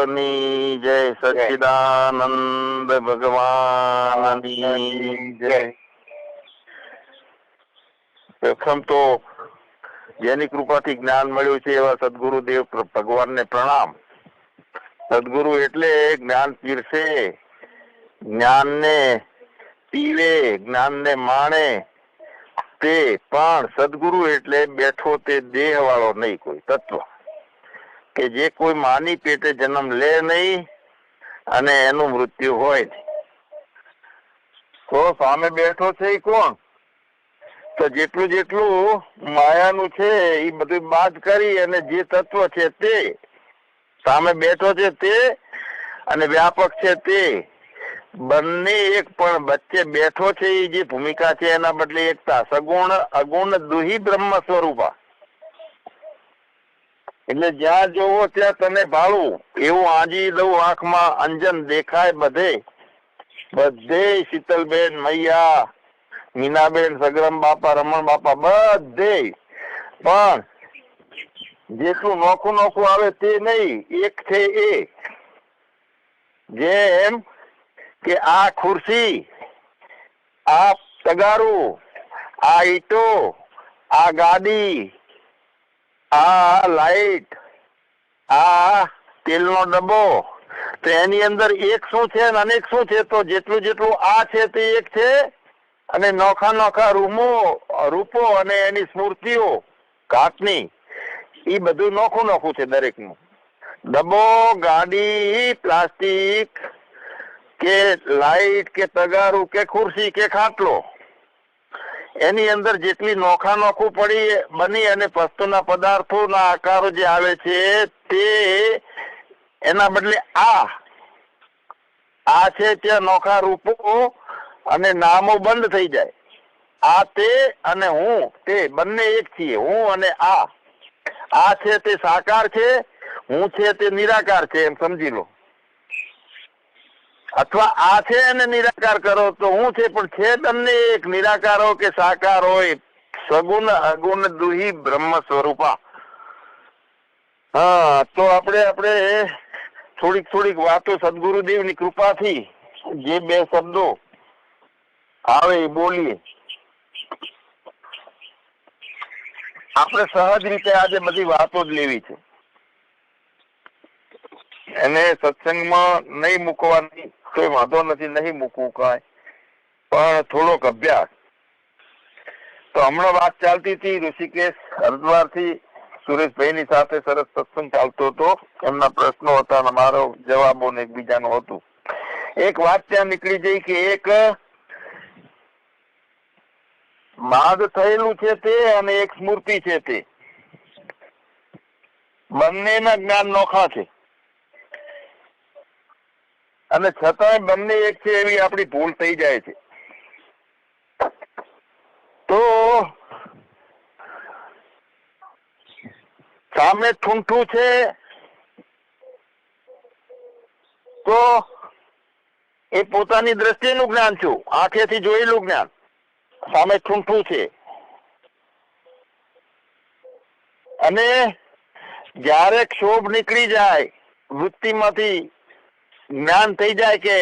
સદગુરુની જય સચ્ચિદાનંદ ભગવાનની જય પ્રથમ તો જેની કૃપાથી જ્ઞાન મળ્યું છે એવા સદગુરુદેવ પ્ર- ભગવાનને પ્રણામ. સદગુરુ એટલે જ્ઞાન પીરસે, જ્ઞાનને પીવે, જ્ઞાનને માણે. તે પણ સદગુરુ એટલે બેઠો તે દેહ વાળો નહીં કોઈ તત્વ. કે જે કોઈ માની પેટે જન્મ લે નહીં અને એનું મૃત્યુ હોય. તો સામે બેઠો છે એ કોણ? તો જેટલું જેટલું માયાનું છે એ બધું બાદ કરી અને જે તત્વ છે તે સામે બેઠો છે તે અને વ્યાપક છે તે બંને એક પણ વચ્ચે બેઠો છે એ જે ભૂમિકા છે એના બદલે એકતા, સગુણ, અગુણ, દુહી, બ્રહ્મ સ્વરૂપા. એટલે જ્યાં જોવો ત્યાં તને ભાળવું એવું આજી દઉં આંખમાં અંજન દેખાય બધે. બધે શીતલબેન, મૈયા, મીનાબેન, સગરમ બાપા, રમણ બાપા, બધે. પણ જેટલું નોખું નોખું આવે તે નહીં, એક છે એ. જેમ કે આ ખુરશી, આ તગારું, આ ઈટો, આ ગાડી આ લાઈટ, આ તેલનો ડબ્બો, તો એની અંદર એક શું છે અને અનેક શું છે? તો જેટલું જેટલું આ છે તે એક છે. અને નોખા નોખા રૂમો, રૂપો અને એની સ્મૃતિઓ ઘાટની એ બધું નોખું નોખું છે દરેકનું. ડબ્બો, ગાડી, પ્લાસ્ટિક, કે લાઈટ, કે તગારું, કે ખુરશી, કે ખાટલો એની અંદર જેટલી નોખા નોખું પડી બની અને વસ્તુના પદાર્થોના આકારો જે આવે છે તે એના બદલે આ. આ છે ત્યાં નોખા રૂપો અને નામો બંધ થઈ જાય. આ તે અને હું તે બંને એક છીએ, હું અને આ. આ છે તે સાકાર છે, હું છે તે નિરાકાર છે, એમ સમજી લો. અથવા આ છે એને નિરાકાર કરો તો હું છે, પણ છે તમને એક. નિરાકાર કે સાકાર હોય? સગુણ અગુણ દુહી બ્રહ્મ સ્વરૂપા. હા, તો આપણે આપણે થોડીક થોડીક વાતો સદગુરુદેવની કૃપાથી જે બે શબ્દો આવે એ બોલીએ. આપણે સહજ રીતે આજે બધી વાતો જ લેવી છે. એને સત્સંગમાં નહીં મૂકવાની. કોઈ વાંધો નથી, નહીં મૂકવું કાંઈ. પણ થોડોક અભ્યાસ. તો હમણાં વાત ચાલતી હતી ઋષિકેશ હરિદ્વારથી સુરેશભાઈની સાથે સરસ સત્સંગ ચાલતો હતો. એમના પ્રશ્નો હતા અને મારો જવાબો ને એકબીજાનો હતું. એક વાત ત્યાં નીકળી જઈ કે એક માદ થયેલું છે તે અને એક સ્મૃતિ છે તે. બંનેના જ્ઞાન નોખા છે. અને છતાંય બંને એક છે એવી આપણી ભૂલ થઈ જાય છે. તો સામે ઠૂંઠું છે. તો એ પોતાની દ્રષ્ટિનું જ્ઞાન છું. આંખેથી જોયેલું જ્ઞાન. સામે ઠૂંઠું છે. અને જ્યારે ક્ષોભ નીકળી જાય વૃત્તિમાંથી જ્ઞાન થઈ જાય કે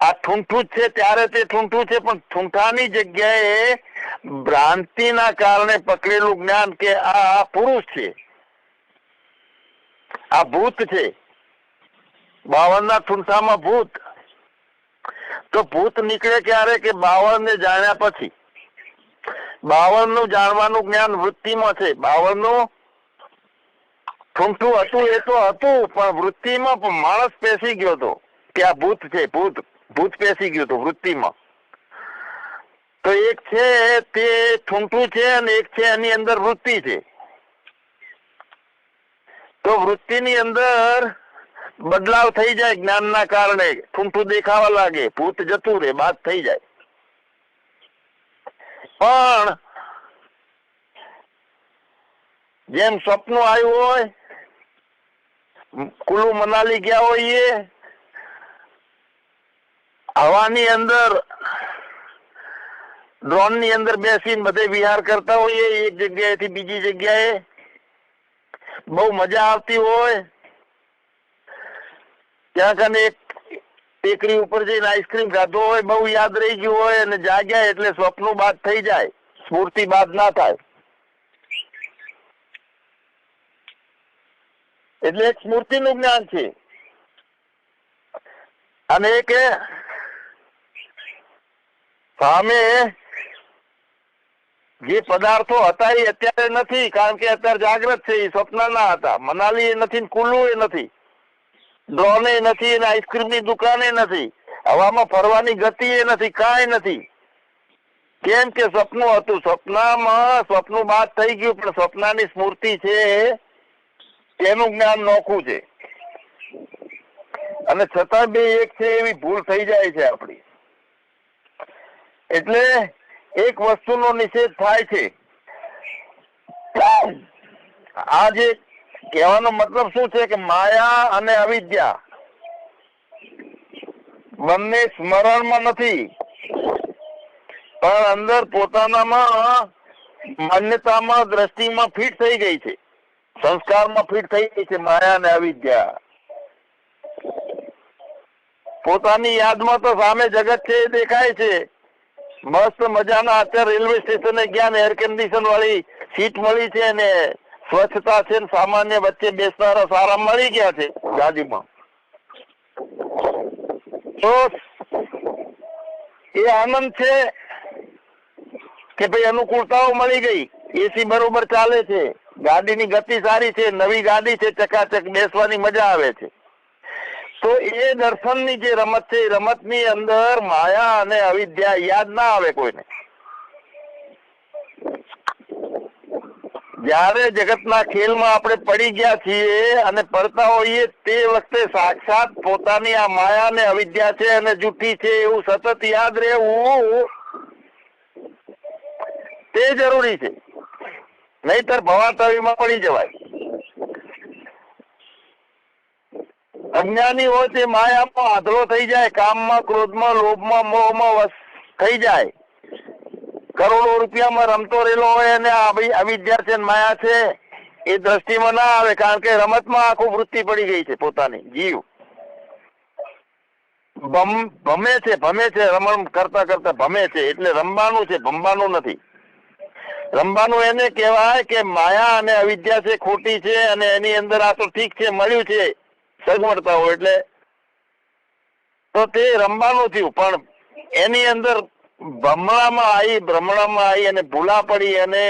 આ ઠૂંઠું છે, ત્યારે તે ઠૂંઠું છે, પણ ઠૂંઠાની જગ્યાએ ભ્રાંતિના કારણે પકડેલું જ્ઞાન કે આ પુરુષ છે. આ ભૂત છે. બાવન ના ઠૂંઠામાં ભૂત. તો ભૂત નીકળે ક્યારે કે બાવન ને જાણ્યા પછી? બાવનનું જાણવાનું જ્ઞાન વૃત્તિમાં છે. બાવનનું ઠૂંઠું હતું એ તો હતું, પણ વૃત્તિમાં માણસ પેસી ગયો હતો. કે આ ભૂત છે, ભૂત ભૂત પેસી ગયું હતું વૃત્તિમાં. તો એક છે તે ઠૂંઠું છે અને એક છે એની અંદર વૃત્તિ છે. તો વૃત્તિની અંદર બદલાવ થઈ જાય જ્ઞાનના કારણે. ઠૂંઠું દેખાવા લાગે, ભૂત જતું રહે, બાદ થઈ જાય. પણ જેમ સપનું આવ્યું હોય કુલ્લુ મનાલી ગયા હોઈએ. હવાની અંદર ડ્રોનની અંદર બેસીને બધે વિહાર કરતા હોઈએ, એક જગ્યાએથી બીજી જગ્યાએ. બહુ મજા આવતી હોય. ત્યાં કને એક ટેકરી ઉપર જઈને આઈસ્ક્રીમ ખાધો હોય, બહુ યાદ રહી ગયું હોય અને જાગ્યા એટલે સ્વપ્નું બાદ થઈ જાય. સ્ફૂર્તિ બાદ ના થાય. એટલે એક સ્મૃતિનું જ્ઞાન છે. અને એક સામે જે પદાર્થો હતા એ અત્યારે નથી, કારણ કે અત્યારે જાગ્રત છે, એ સ્વપ્નના હતા. મનાલી એ નથી કુલ્લુ એ નથી. ડ્રોન એ નથી અને આઈસ્ક્રીમની એ નથી. હવામાં ફરવાની ગતિ એ નથી, કાંઈ નથી. કેમ કે સપનું હતું. સપનામાં સપનું બાદ થઈ ગયું, પણ સપનાની સ્મૃતિ છે તેનું જ્ઞાન નોખું છે. અને છતાં બે એક છે એવી ભૂલ થઈ જાય છે આપણી એટલે એક વસ્તુનો નિષેધ થાય છે. આ જે કહેવાનો મતલબ શું છે કે માયા અને અવિદ્યા બંને સ્મરણમાં નથી. પણ અંદર પોતાનામાં માન્યતામાં દ્રષ્ટિમાં ફિટ થઈ ગઈ છે. સંસ્કારમાં ફિટ થઈ ગઈ છે માયા અને અવિદ્યા પોતાની યાદમાં તો સામે જગત છે, એ દેખાય છે. મસ્ત મજાના અત્યારે રેલવે સ્ટેશને ગયા ને એર કન્ડિશન વાળી સીટ મળી છે ને, સ્વચ્છતા છે ને, સામાન્ય વચ્ચે બેસનારા સારા મળી ગયા છે ગાડીમાં તો એ આનંદ છે કે ભાઈ અનુકૂળતાઓ મળી ગઈ. એસી બરોબર ચાલે છે. ગાડીની ગતિ સારી છે, નવી ગાડી છે, ચકાચક બેસવાની મજા આવે છે. તો એ દર્શનની જે રમત છે રમતની અંદર માયા અને અવિદ્યા યાદ ના આવે કોઈને. જ્યારે જગતના ખેલમાં આપણે પડી ગયા છીએ અને પડતા હોઈએ તે વખતે સાક્ષાત પોતાની આ માયા ને અવિદ્યા છે અને જૂઠી છે એવું સતત યાદ રહેવું તે જરૂરી છે. નહીતર ભવાતળીમાં પડી જવાય. અજ્ઞાની હોય તે માયામાં આધળો થઈ જાય, કામમાં, ક્રોધમાં, લોભમાં, મોહમાં વશ થઈ જાય. કરોડો રૂપિયામાં રમતો રહેલો હોય અને અવિદ્યા છે માયા છે, એ દ્રષ્ટિમાં ના આવે, કારણ કે રમતમાં આખું વૃત્તિ પડી ગઈ છે પોતાની, જીવ. ભમે છે ભમે છે, રમણ કરતા કરતા ભમે છે, એટલે રમવાનું છે, ભમવાનું નથી. રમવાનું એને કહેવાય કે માયા અને અવિદ્યા છે, ખોટી છે અને એની અંદર આ તો ઠીક છે, મળ્યું છે, સગવડતા હોય એટલે. તો તે રમવાનું થયું, પણ એની અંદર ભમણામાં આવી ભ્રમણામાં આવી અને ભૂલા પડી અને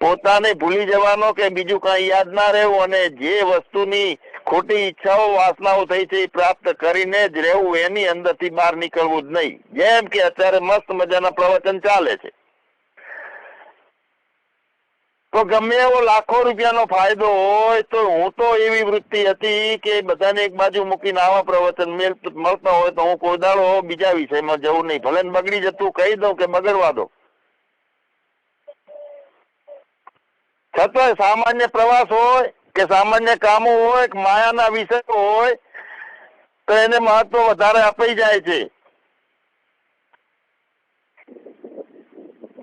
પોતાને ભૂલી જવાનો કે બીજું કાંઈ યાદ ના રહેવું અને જે વસ્તુની ખોટી ઈચ્છાઓ, વાસનાઓ થઈ છે એ પ્રાપ્ત કરીને જ રહેવું, એની અંદરથી બહાર નીકળવું જ નહીં. જેમ કે અત્યારે મસ્ત મજાના પ્રવચન ચાલે છે. તો ગમે એવો લાખો રૂપિયાનો ફાયદો હોય તો હું તો એવી વૃત્તિ હતી કે બધાને એક બાજુ મૂકીને આવા પ્રવચન મેળ- મળતા હોય તો હું કોઈ દાડો બીજા વિષયમાં જવું નહીં. ભલે બગડી જતું કહી દઉં કે બગડવા દો. છતાંય સામાન્ય પ્રવાસ હોય કે સામાન્ય કામો હોય, કે માયાના વિષયો હોય, તો એને મહત્વ વધારે અપાઈ જાય છે.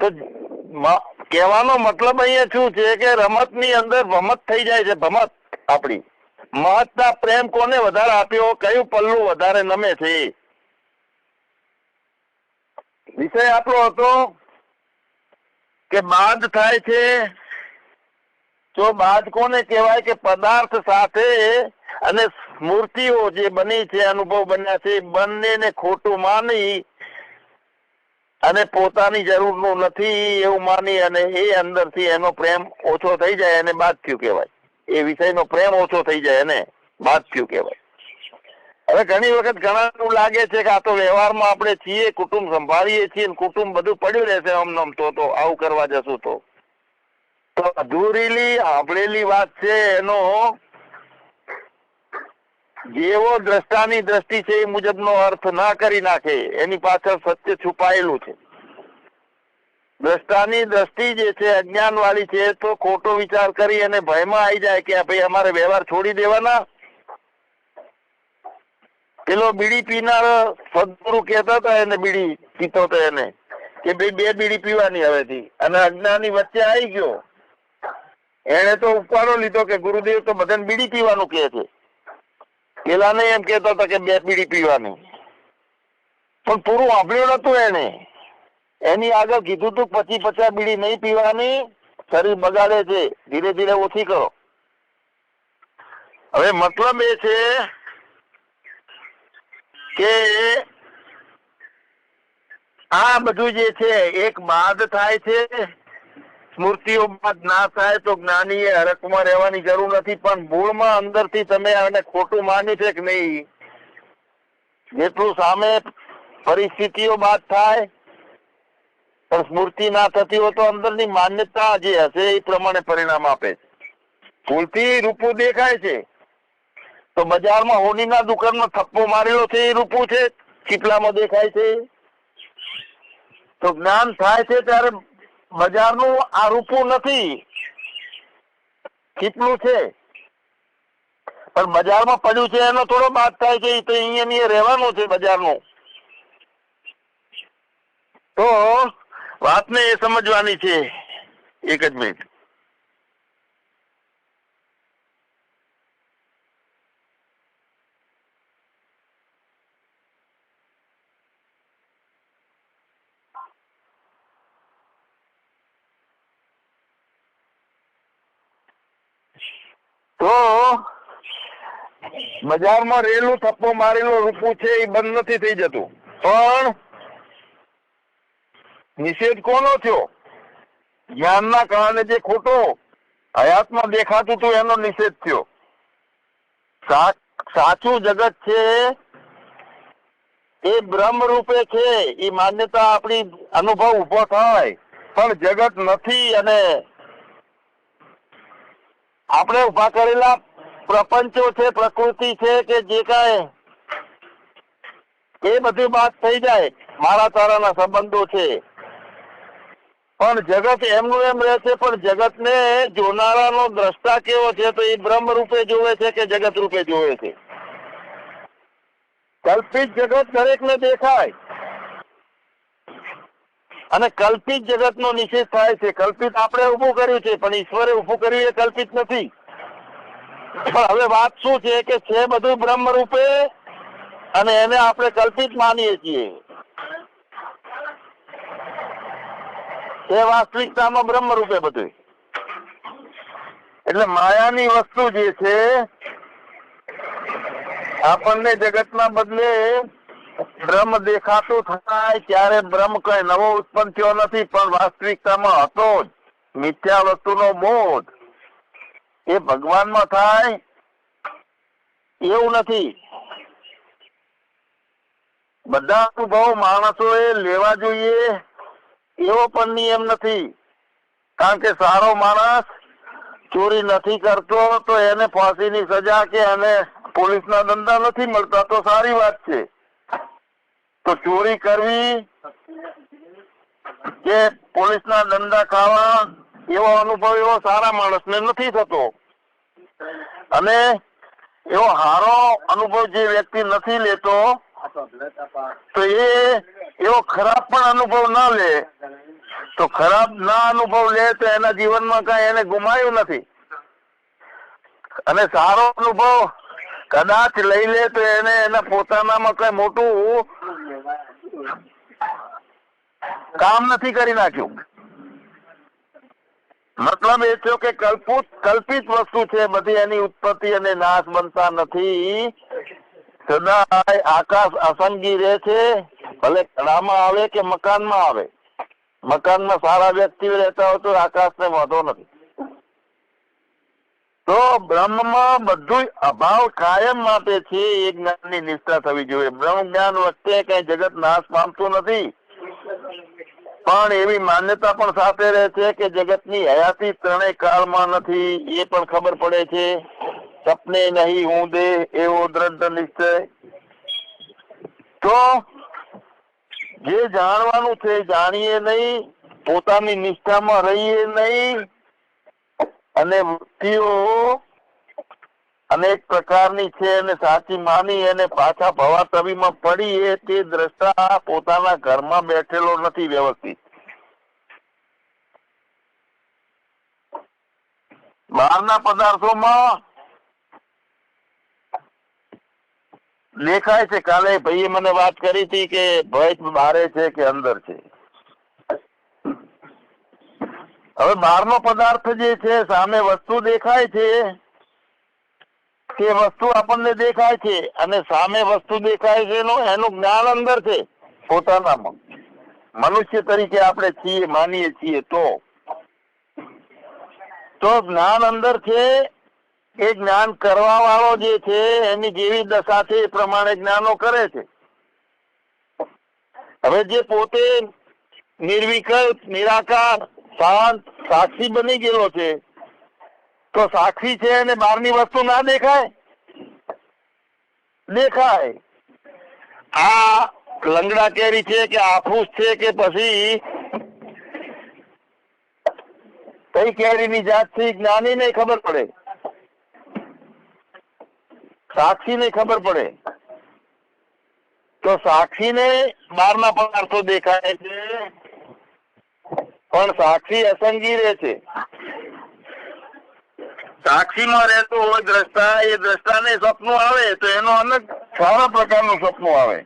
તો કહેવાનો મતલબ અહીંયા શું છે કે રમતની અંદર ભમત થઈ જાય છે, ભમત આપણી. મહત્તા પ્રેમ કોને વધારે આપ્યો? કયું પલ્લું વધારે નમે છે? વિષય આપણો હતો કે બાદ થાય છે. તો બાદ કોને કહેવાય? કે પદાર્થ સાથે અને મૂર્તિઓ જે બની છે, અનુભવ બન્યા છે, બંનેને ખોટું માની અને પોતાની જરૂરનું નથી એવું માની અને એ અંદરથી એનો પ્રેમ ઓછો થઈ જાય એને બાદ થયું કહેવાય. એ વિષયનો પ્રેમ ઓછો થઈ જાય એને બાદ થયું કહેવાય. હવે ઘણી વખત ઘણા લાગે છે કે આ તો વ્યવહારમાં આપણે છીએ, કુટુંબ સંભાળીએ છીએ ને કુટુંબ બધું પડ્યું રહેશે આમ તો તો આવું કરવા જશું તો. તો અધૂરીલી, સાંભળેલી વાત છે એનો જેવો દ્રષ્ટાની દ્રષ્ટિ છે એ મુજબનો અર્થ ના કરી નાખે, એની પાછળ સત્ય છુપાયેલું છે. દ્રષ્ટાની દ્રષ્ટિ જે છે અજ્ઞાન વાળી છે, તો ખોટો વિચાર કરી અને ભયમાં આવી જાય કે ભાઈ અમારે વ્યવહાર છોડી દેવાના? પેલો બીડી પીનાર સદગુરુ કહેતા હતા એને બીડી પીતો હતો એને, કે ભાઈ બે બીડી પીવાની હવેથી. અને અજ્ઞાની વચ્ચે આવી ગયો. એને તો ઉપાડો લીધો કે, ગુરુદેવ, તો બધાને બીડી પીવાનું કહે છે. પેલાને એમ કેતા હતા કે બે પીડી પીવાની. પણ પૂરું સાંભળ્યું નતું એને. એની આગળ કીધું તું પચી પચાસ બીડી નહીં પીવાની, શરીર બગાડે છે. ધીરે ધીરે ઓછી કરો. હવે મતલબ એ છે કે આ બધું જે છે, એક બાદ થાય છે સ્મૃતિઓ બાદ ના થાય તો જ્ઞાની એ હરકમાં રહેવાની જરૂર નથી, પણ મૂળમાં અંદરથી તમે આને ખોટું માની છે કે નહીં? જેટલું સામે પરિસ્થિતિઓ બાદ થાય, પણ સ્મૃતિ ના થતી હોય તો અંદરની માન્યતા જે હશે એ પ્રમાણે પરિણામ આપે છે. ભૂલથી રૂપું દેખાય છે. તો બજારમાં હોનીના દુકાનમાં થપ્પો મારેલો છે એ રૂપું છે, ચીપલામાં દેખાય છે. તો જ્ઞાન થાય છે ત્યારે બજારનું આ રૂપું નથી. કેટલું છે? પણ બજારમાં પડ્યું છે એનો થોડો બાદ થાય છે તો અહીંયા ને રહેવાનું છે બજારનું. તો વાતને એ સમજવાની છે. એક જ મિનિટ. તો બજારમાં રેલું થપ્પો મારેલું રૂપું છે એ બંધ નથી થઈ જતું. પણ નિષેધ કોનો થયો? જ્ઞાનના કારણે જે ખોટો હયાતમાં દેખાતું હતું એનો નિષેધ થયો. સાચું જગત છે એ બ્રહ્મ રૂપે છે, એ માન્યતા આપણી અનુભવ ઊભો થાય. પણ જગત નથી અને આપણે ઊભા કરેલા પ્રપંચો છે, પ્રકૃતિ છે કે જે કાંઈ, એ બધી વાત થઈ જાય, મારા તારાના સંબંધો છે. પણ જગત એમનું એમ રહે છે, પણ જગતને જોનારાનો દ્રષ્ટા કેવો છે તો એ બ્રહ્મ રૂપે જોવે છે કે જગત રૂપે જોવે છે? કલ્પિત જગત દરેકને દેખાય. અને કલ્પિત જગત નો નિષેધ થાય છે. કલ્પિત આપણે ઉભું કર્યું છે, પણ ઈશ્વરે ઉભું કર્યું એ કલ્પિત નથી. પણ હવે વાત શું છે કે છે બધું બ્રહ્મ રૂપે અને એને આપણે કલ્પિત માનીએ છીએ. એ વાસ્તવિકતામાં બ્રહ્મ રૂપે બધું. એટલે માયાની વસ્તુ જે છે, આપણને જગતના બદલે બ્રહ્મ દેખાતું થાય ત્યારે બ્રહ્મ કઈ નવો ઉત્પન્ન થયો નથી, પણ વાસ્તવિકતામાં હતો જ. મિથ્યા વસ્તુનો બોધ. એ ભગવાનમાં થાય એવું નથી. બધા અનુભવ માણસોએ લેવા જોઈએ એવો પણ નિયમ નથી. કારણ કે સારો માણસ ચોરી નથી કરતો, તો એને ફાંસીની સજા કે એને પોલીસના દંડા નથી મળતા, તો સારી વાત છે. તો ચોરી કરવી કે પોલીસના દંડા ખાવા, એવો અનુભવ એવો સારા માણસને નથી થતો. અને એવો હારો અનુભવ જે વ્યક્તિ નથી લેતો, તો એ એવો ખરાબ પણ અનુભવ ના લે. તો ખરાબ ના અનુભવ લે તો એના જીવનમાં કઈ એને ગુમાયું નથી. અને સારો અનુભવ કદાચ લઈ લે તો એને એના પોતાનામાં કઈ મોટું કામ નથી કરી નાખ્યું. મતલબ એ થયો કે કલ્પિત કલ્પિત વસ્તુ છે બધી, એની ઉત્પત્તિ અને નાશ બનતા નથી. સદાય આકાશ અસંગી રહે છે, ભલે કળામાં આવે કે મકાનમાં આવે. મકાનમાં સારા વ્યક્તિ રહેતા હોય તો આકાશને વાંધો નથી. તો બ્રહ્મમાં બધું અભાવ કાયમ માટે છે, એ જ્ઞાનની નિષ્ઠા થવી જોઈએ. બ્રહ્મ જ્ઞાન વચ્ચે કઈ જગત નાશ પામતું નથી. પણ એવી માન્યતા પણ સાથે રહે છે કે જગતની હયાતી ત્રણેય કાળમાં નથી, એ પણ ખબર પડે છે. સપને નહીં, હું દે, એવો દ્રઢ નિશ્ચય. તો જે જાણવાનું છે, જાણીએ નહીં, પોતાની નિષ્ઠામાં રહીએ નહીં અને વૃત્તિઓ અનેક પ્રકારની છે અને સાચી માની અને પાછા ભવાતવીમાં પડી એ તે દ્રષ્ટા પોતાના ઘરમાં બેઠેલો નથી વ્યવસ્થિત. બહારના પદાર્થોમાં દેખાય છે. કાલે ભાઈએ મને વાત કરી હતી કે ભય બારે છે કે અંદર છે. હવે બહારનો પદાર્થ જે છે, સામે વસ્તુ દેખાય છે, તે વસ્તુ આપણને દેખાય છે અને સામે વસ્તુ દેખાય છે એનો જ્ઞાન અંદર છે, પોતાનામાં. મનુષ્ય તરીકે આપણે છીએ, માનીએ છીએ તો. તો જ્ઞાન અંદર છે, એ જ્ઞાન કરવા વાળો જે છે, એની જેવી દશા છે, એ પ્રમાણે જ્ઞાનો કરે છે. હવે જે પોતે નિર્વિકલ્પ, નિરાકાર શાંત સાક્ષી બની ગયેલો છે. તો સાક્ષી છે અને બહારની વસ્તુ ના દેખાય? દેખાય. આ લંગડા કેરી છે કે આફૂસ છે કે પછી કઈ કેરીની જાતથી જ્ઞાની ને ખબર પડે. સાક્ષી ને ખબર પડે. તો સાક્ષી ને બહારના પદાર્થો દેખાય છે. પણ સાક્ષી અસંગી રહે છે. સાક્ષીમાં રહેતો હોય દ્રષ્ટા, એ દ્રષ્ટાને સપનું આવે તો એનો અનેક સારા પ્રકારનું સપનું આવે.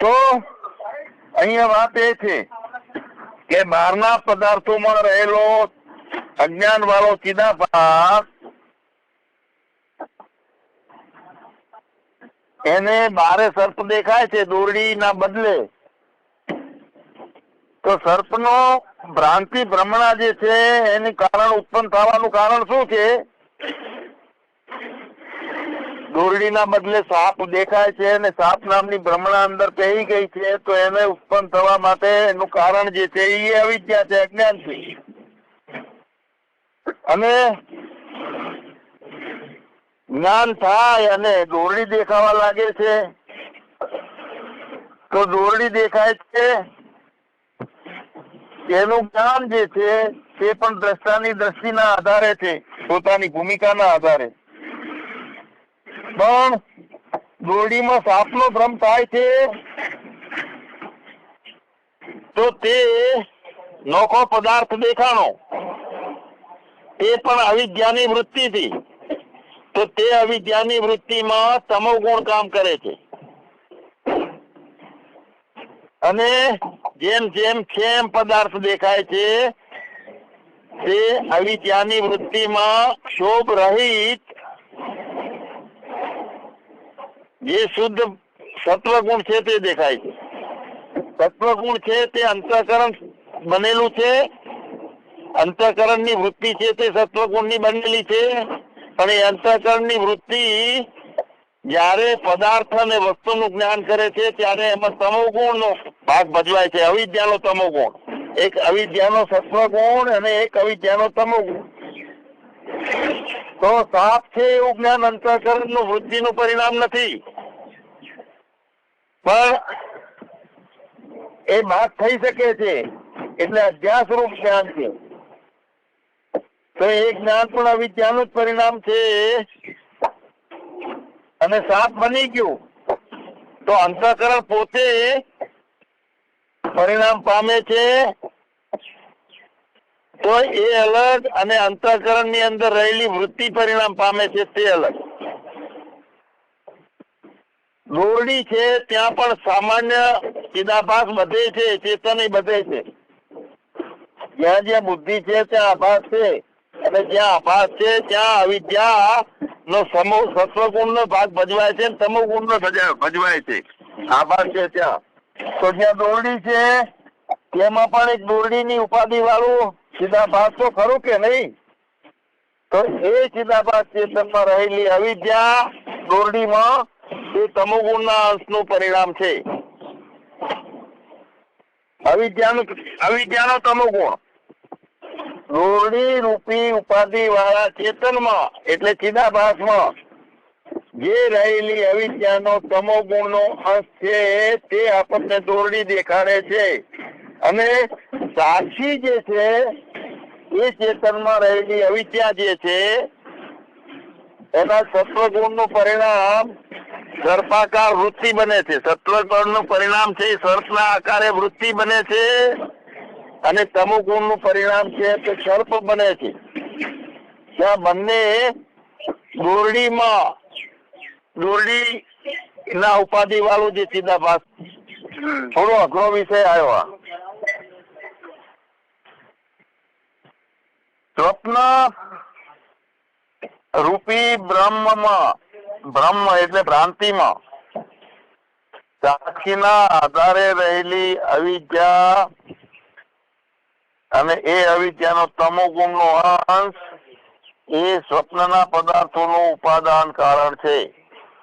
તો અહીંયા વાત એ છે કે બહારના પદાર્થોમાં રહેલો અજ્ઞાન વાળો ચિદાભાસ એને બારે સર્પ દેખાય છે દોરડી ના બદલે તો સર્પનો ભ્રાંતિ ભ્રમણા જે છે, એની કારણ ઉત્પન્ન થવાનું કારણ શું છે? દોરડીના બદલે સાપ દેખાય છે અને સાપ નામની ભ્રમણા અંદર પહેરી ગઈ છે, તો એને ઉત્પન્ન થવા માટે એનું કારણ જે છે એ અવિદ્યા છે, અજ્ઞાન છે. અને જ્ઞાન થાય અને દોરડી દેખાવા લાગે છે. તો દોરડી દેખાય છે એનું જ્ઞાન જે છે, તે પણ દ્રષ્ટાની દ્રષ્ટિના આધારે છે, પોતાની ભૂમિકાના આધારે. પણ દોરડીમાં સાપનો ભ્રમ થાય છે, તો તે નોખો પદાર્થ દેખાણો. તે પણ અવિદ્યાની વૃત્તિથી. તો તે અવિદ્યાની વૃત્તિમાં તમો ગુણ કામ કરે છે. અને જેમ જેમ જેમ પદાર્થ દેખાય છે, તે અવિદ્યાની વૃત્તિમાં ક્ષોભ રહિત જે શુદ્ધ સત્વગુણ છે તે દેખાય છે. સત્વગુણ છે તે અંતઃકરણ બનેલું છે, અંતઃકરણની વૃત્તિ છે તે સત્વગુણની બનેલી છે પણ એ અંતઃકરણની વૃત્તિ જ્યારે પદાર્થ અને વસ્તુનું જ્ઞાન કરે છે, ત્યારે એમાં તમોગુણનો ભાગ ભજવાય છે. અવિદ્યાનો તમોગુણ એક અવિદ્યાનો સત્વગુણ અને એક અવિદ્યાનો તમોગુણ તો સાપ છે એવું જ્ઞાન અંતઃકરણનું વૃદ્ધિનું પરિણામ નથી. પણ એ બાદ થઈ શકે છે. એટલે અધ્યાસ રૂપ જ્ઞાન છે. તો એ જ્ઞાન પણ અવિદ્યાનું જ પરિણામ છે. અને સાપ બની ગયું. તો અંતઃકરણ પોતે પરિણામ પામે છે, તો એ અલગ અને અંતઃકરણની અંદર રહેલી વૃત્તિ પરિણામ પામે છે તે અલગ. દોરડી છે, ત્યાં પણ સામાન્ય ચિદાભાસ બધે છે ચેતન બધે છે. જ્યાં જ્યાં બુદ્ધિ છે, ત્યાં આભાસ છે. અને જ્યાં આભાસ છે, ત્યાં અવિદ્યા નો સમૂહ સત્વગુણ નો ભાગ ભજવાય છે તમો ગુણ નો ભજવાય છે. આભાસ છે ત્યાં. તો જ્યાં દોરડી છે. તેમાં પણ એક દોરડી ની ઉપાધિ વાળું સીધાભાસ તો ખરું કે નહીં? તો એ ચિદાભાસ ચેતનમાં રહેલી અવિદ્યા દોરડીમાં એ તમોગુણના અંશનું પરિણામ છે. અવિદ્યાનું અવિદ્યાનો તમોગુણ. દોરડી રૂપી ઉપાધિ વાળા ચેતનમાં, એટલે ચિદાભાસમાં જે રહેલી અવિદ્યાનો તમો ગુણનો અંશ છે તે આપણને દોરડી દેખાડે છે. અને સાક્ષી જે છે, એ ચેતનમાં રહેલી અવિદ્યા જે છે, એના સત્વગુણ પરિણામ સર્પાકાર વૃત્તિ બને છે. સત્વગુણનું પરિણામ છે સર્પના આકારે વૃત્તિ બને છે અને તમોગુણનું પરિણામ છે તે સર્પ બને છે. ત્યાં બંને દોરડીમાં દોરડી ના ઉપાધિ વાળું જે ચિદાભાસ થોડો અઘરો વિષય આવ્યો સ્વપ્ન રૂપી બ્રહ્મમાં બ્રહ્મ એટલે ભ્રાંતિમાં. સાક્ષીના આધારે રહેલી અવિદ્યા અને એ અવિદ્યાનો તમો ગુણનો અંશ એ સ્વપ્નના પદાર્થોનું ઉપાદાન કારણ છે.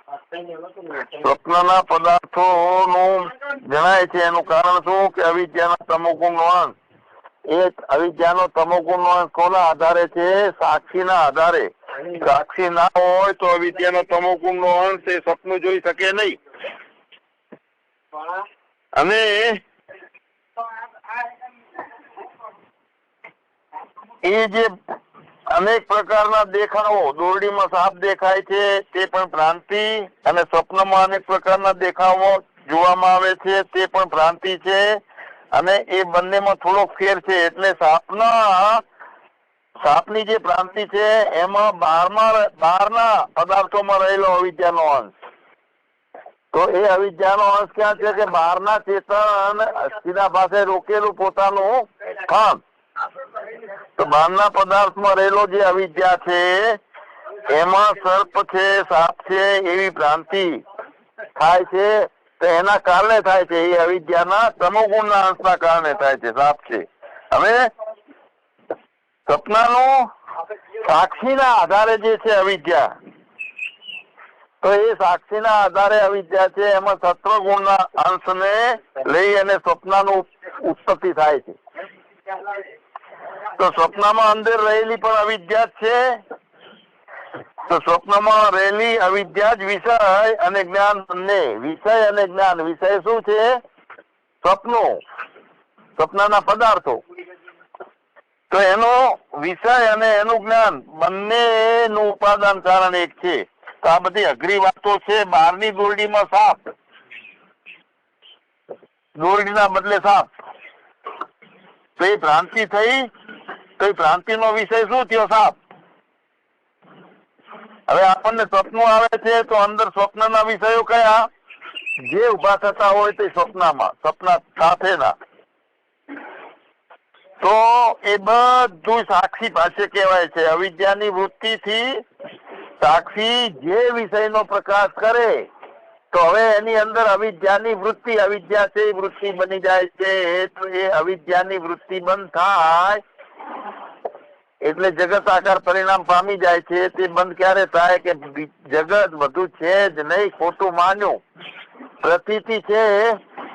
સ્વપ્નના પદાર્થોનું જણાય છે, એનું કારણ શું કે અવિદ્યાના તમોગુણનો અંશ? એ અવિદ્યાનો તમોગુણનો અંશ કોના આધારે છે? સાક્ષીના આધારે. સાક્ષી ના હોય તો અવિદ્યાનો તમોગુણનો અંશ એ સપનું જોઈ શકે નહીં. અને એ જે અનેક પ્રકારના દેખાવો. દોરડીમાં સાપ દેખાય છે, તે પણ ભ્રાંતિ અને સ્વપ્નમાં અનેક પ્રકારના દેખાવો જોવામાં આવે છે, તે પણ ભ્રાંતિ છે. અને એ બંનેમાં થોડો ફેર છે, એટલે સાપના સાપની જે ભ્રાંતિ છે, એમાં બહારમાં બહારના પદાર્થોમાં રહેલો અવિદ્યાનો અંશ. તો એ અવિદ્યાનો અંશ ક્યાં છે કે બહારના ચેતન સીધા પાસે રોકેલું પોતાનું કામ તો બહારના પદાર્થમાં રહેલો જે અવિદ્યા છે, એમાં સર્પ છે, સાપ છે, એવી ભ્રાંતિ થાય છે, તો એના કારણે થાય છે, એ અવિદ્યાના તમોગુણના અંશના કારણે થાય છે, સાપ છે. હવે સપનાનું સાક્ષીના આધારે જે છે અવિદ્યા, તો એ સાક્ષીના આધારે અવિદ્યા છે, એમાં સત્વગુણના અંશને લઈ અને સ્વપ્નનું ઉત્પત્તિ થાય છે. તો સ્વપ્નમાં અંદર રહેલી પણ અવિદ્યા જ છે. તો સ્વપ્નમાં રહેલી અવિદ્યા જ વિષય અને જ્ઞાન બંને. વિષય અને જ્ઞાન. વિષય શું છે? સ્વપ્નો. સ્વપ્નના પદાર્થો. તો એનો વિષય અને એનું જ્ઞાન બંનેનું ઉપાદાન કારણ એક છે. તો આ બધી અઘરી વાતો છે. બહારની દોરડીમાં સાપ. દોરડીના બદલે સાપ. તો એ ભ્રાંતિ થઈ તો એ ભ્રાંતિનો વિષય શું થયો સાપ હવે આપણને સ્વપ્નો આવે છે તો અંદર સ્વપ્નના વિષયો કયા? જે ઊભા થતા હોય તે સ્વપ્નમાં, સ્વપ્ન સાથેના. તો એ બધું સાક્ષી પાસે કહેવાય છે. અવિદ્યાની વૃત્તિથી સાક્ષી જે વિષયનો પ્રકાશ કરે, તો હવે એની અંદર અવિદ્યાની વૃત્તિ, અવિદ્યા છે વૃત્તિ બની જાય છે. તો એ અવિદ્યાની વૃત્તિ બંધ થાય એટલે જગત આકાર પરિણામ પામી જાય છે, તે બંધ ક્યારે થાય કે જગત બધું છે જ નહીં, ખોટું માન્યું. પ્રતીતિ છે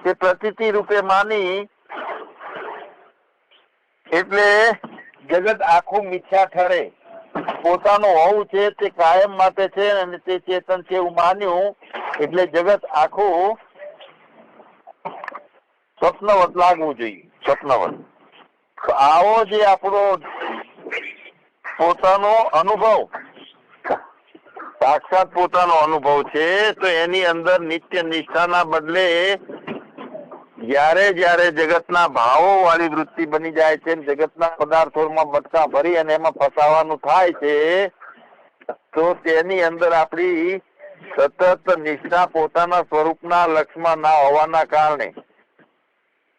તે પ્રતીતિ રૂપે માની. એટલે જગત આખું મિથ્યા ઠરે. પોતાનું હોવું છે તે કાયમ માટે છે અને તે ચેતન છે એવું માન્યું. એટલે જગત આખું સ્વપ્નવત લાગવું જોઈએ, સ્વપ્નવત. આવો જે આપણો પોતાનો અનુભવ. સાક્ષાત પોતાનો અનુભવ છે, તો એની અંદર નિત્ય નિષ્ઠાના બદલે જ્યારે જ્યારે જગતના ભાવો વાળી વૃત્તિ બની જાય છે જગતના પદાર્થોમાં બટકા ભરી અને એમાં ફસાવાનું થાય છે, તો તેની અંદર આપણી સતત નિષ્ઠા પોતાના સ્વરૂપના લક્ષમાં ના હોવાના કારણે.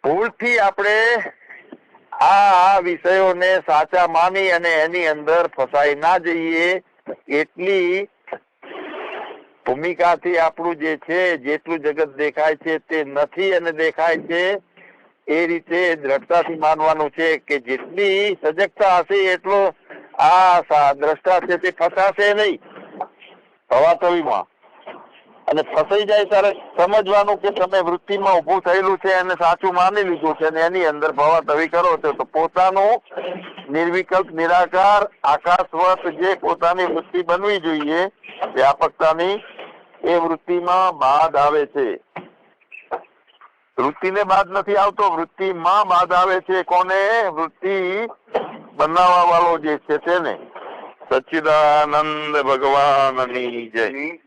ભૂલથી આપણે આ વિષયોને સાચા માની અને એની અંદર ફસાઈ ના જઈએ એટલી ભૂમિકાથી આપણું જે છે, જેટલું જગત દેખાય છે તે નથી અને દેખાય છે. એ રીતે દ્રઢતાથી માનવાનું છે કે જેટલી સજગતા હશે એટલો આ દ્રષ્ટા છે તે ફસાશે નહીં. હવાતવીમાં અને ફસાઈ જાય ત્યારે સમજવાનું કે તમે વૃત્તિમાં ઉભું થયેલું છે અને સાચું માની લીધું છે અને એની અંદર ભવાતવી કરો છો. તો પોતાનું નિર્વિકલ્પ, નિરાકાર, આકાશવત જે પોતાની વૃત્તિ બનવી જોઈએ, વ્યાપકતાની, એ વૃત્તિમાં બાદ આવે છે. વૃત્તિને બાદ નથી આવતો, વૃત્તિમાં બાદ આવે છે. કોને? વૃત્તિ બનાવવા વાળો જે છે તેને. સચ્ચિદાનંદ ભગવાનની જય.